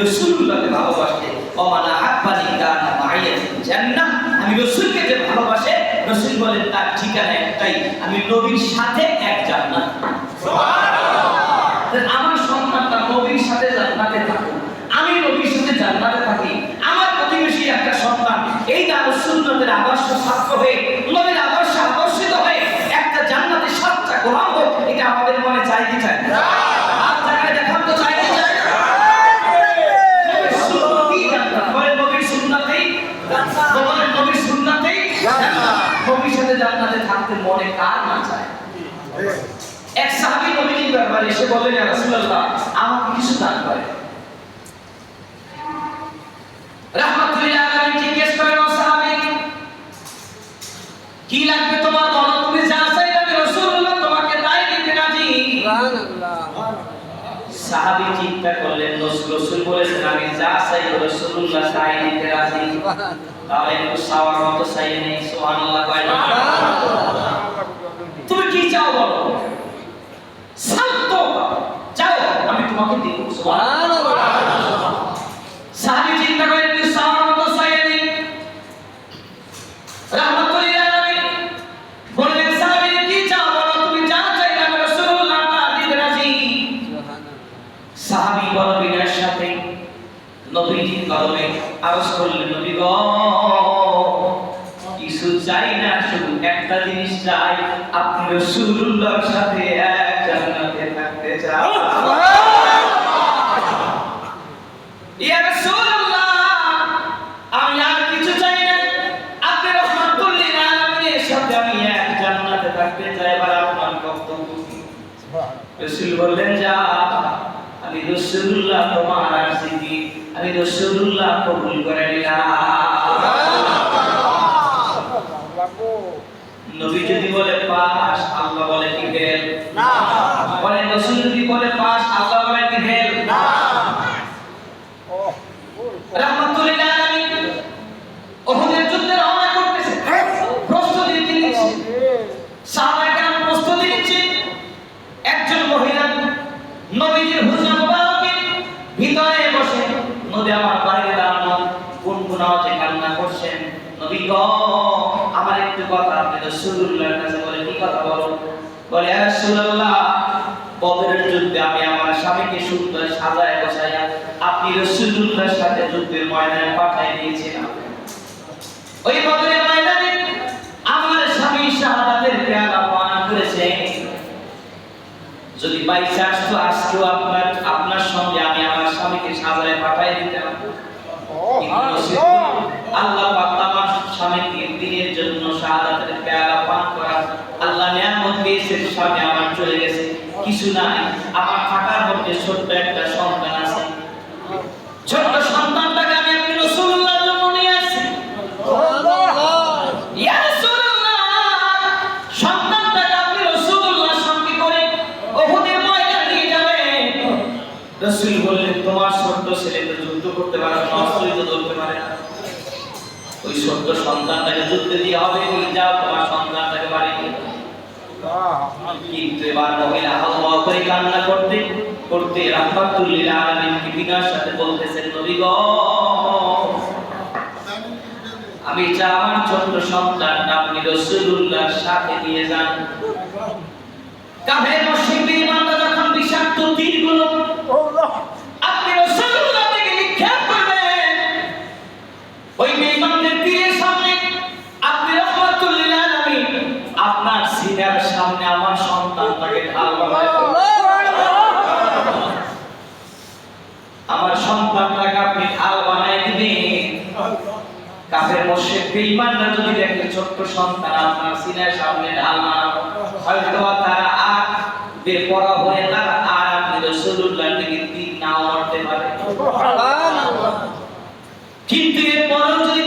রসুল্লাহকে অমানা মাইয়া জান্নাহ। আমি রসুলকে যে ভালোবাসে, রসুল বলেন, তার ঠিকানা একটাই, আমি নবীর সাথে এক জান্নাত। আমার সন্তানটা নবীর সাথে জান্নাতে আমি নবীর সাথে জান্নাতে থাকি। আমার প্রতিবেশী একটা সন্তান, এই দারুস সুন্নতের আদর্শ ছাত্র হয়ে, নবীর আদর্শ আকর্ষিত হয়ে একটা জান্নাতের সাতটা এটা আমাদের মনে চাই কি চাই হাত জায়গায় দেখান তো চাই কি চাই নবীর সুন্নতেই জান্নাত। বলেন নবীর সুন্নতেই জান্নাত। বলেন নবীর সুন্নতেই জান্নাত। নবীর সাথে জান্নাতে থাকতে মনে কার না চায় এক সাহাবী দরবারে এসে বললেন রাসূলুল্লাহ আমাকে কিছু দান করে রাহমাতুল্লাহ আলাইহি জিজ্ঞেস করেন ও সাহাবী কি লাগবে তোমার বলো? তুমি যা চাইবে আমি রাসূলুল্লাহ তোমাকে তাই দিতে রাজি। সাহাবী চিন্তা করলেন রসুল রসুল বলেছেন আমি যা চাইব রাসূলুল্লাহ তাই দিতে রাজি। তাহলে একটু সাওয়ার মতো চাই নেই সুবহানাল্লাহ কয় না কি চাও বলো শান্ত চাও তোমাকে সাহাবী চিন্তা চাও সাথে কিছু চাই না একটা জিনিস চাই। সাথে এক থাকতে চান ইয়া রাসূলুল্লাহ আমি আর কিছু চাই না আপনি রহমাতুল লিল আলামিনের সাথে আমি এক জান্নাতে থাকতে চাই এবার আপনার বক্তব্য রসুল বললেন যা আমি রসুল্লাহ তোমার আসিকি আমি রসুল্লাহ কবুল করে নিলাম। নবী যদি বলে পাস আল্লাহ বলে কি ফেল না। বলে রসুল যদি বলে পাস আল্লাহ বলে কি ফেল রাহমাতুল্লাহ আলামিন ওহুদের যুদ্ধে রওনা করতেছে প্রস্তুতি নিচ্ছে সাহাবায়ে কেরাম প্রস্তুতি নিচ্ছে একজন মহিলা নবীজির হুজরা মুবারকের ভিতরে বসে, নবী আমার বাইরে দাঁড়ানো, কোন কোন আওয়াজে কান্না করছেন? নবী গো, আমার একটু কথা আপনি রাসূলুল্লাহর কাছে বলে কি কথা বলো বলে ইয়া রাসূলুল্লাহ বদরের যুদ্ধে আমি আমার স্বামীকে সুন্দর সাজায় বসাইয়া আপনি রাসূলুল্লাহর সাথে যুদ্ধের ময়দানে পাঠিয়ে দিয়েছিলাম। ওই বদরের ময়দানে আমার স্বামী শাহাদাতের পেয়ালা পান করেছে। যদি বাই চান্স তো আজকেও আপনার আপনার সঙ্গে আমি আমার স্বামীকে সাজায় পাঠিয়ে দিতাম আল্লাহ পাক আমার স্বামীকে দিনের জন্য শাহাদাতের পেয়ালা পান করা আল্লাহ নিয়ামত দিয়েছেন স্বামী আমার চলে গেছে। কিছু নাই। আমার থাকার মধ্যে ছোট্ট রাসূল বললেন, তোমার ছোট্ট তো যুদ্ধ করতে পারে না অস্ত্রই তো ধরতে পারে না। ওই ছোট্ট সন্তানটাকে যুদ্ধে দিয়ে হবে বলে যাও, তোমার সন্তানটাকে বাড়ি কিন্তু এবার মহিলা হাওয়া করে কান্না করতে করতে রাহমাতুল্লিল আলামিন কি বিনার সাথে বলতেছেন, নবী গো, আমি চাই আমার ছোট্ট সন্তানটা আপনি রাসূলুল্লাহর সাথে নিয়ে যান। কাফের সিনার সামনে আমার সন্তানটাকে ঢাল আমার সন্তানটাকে আপনি ঢাল বানায় দিবেন। কাফের মুশরিক বেঈমানরা যদি দেখে ছোট্ট সন্তান আপনার সিনার সামনে ঢাল মারানো হয়তো তারা আর বেপরা হয়ে তারা আর আপনি রাসূলুল্লাহ থেকে নাও মারতে পারে কিন্তু এরপরেও যদি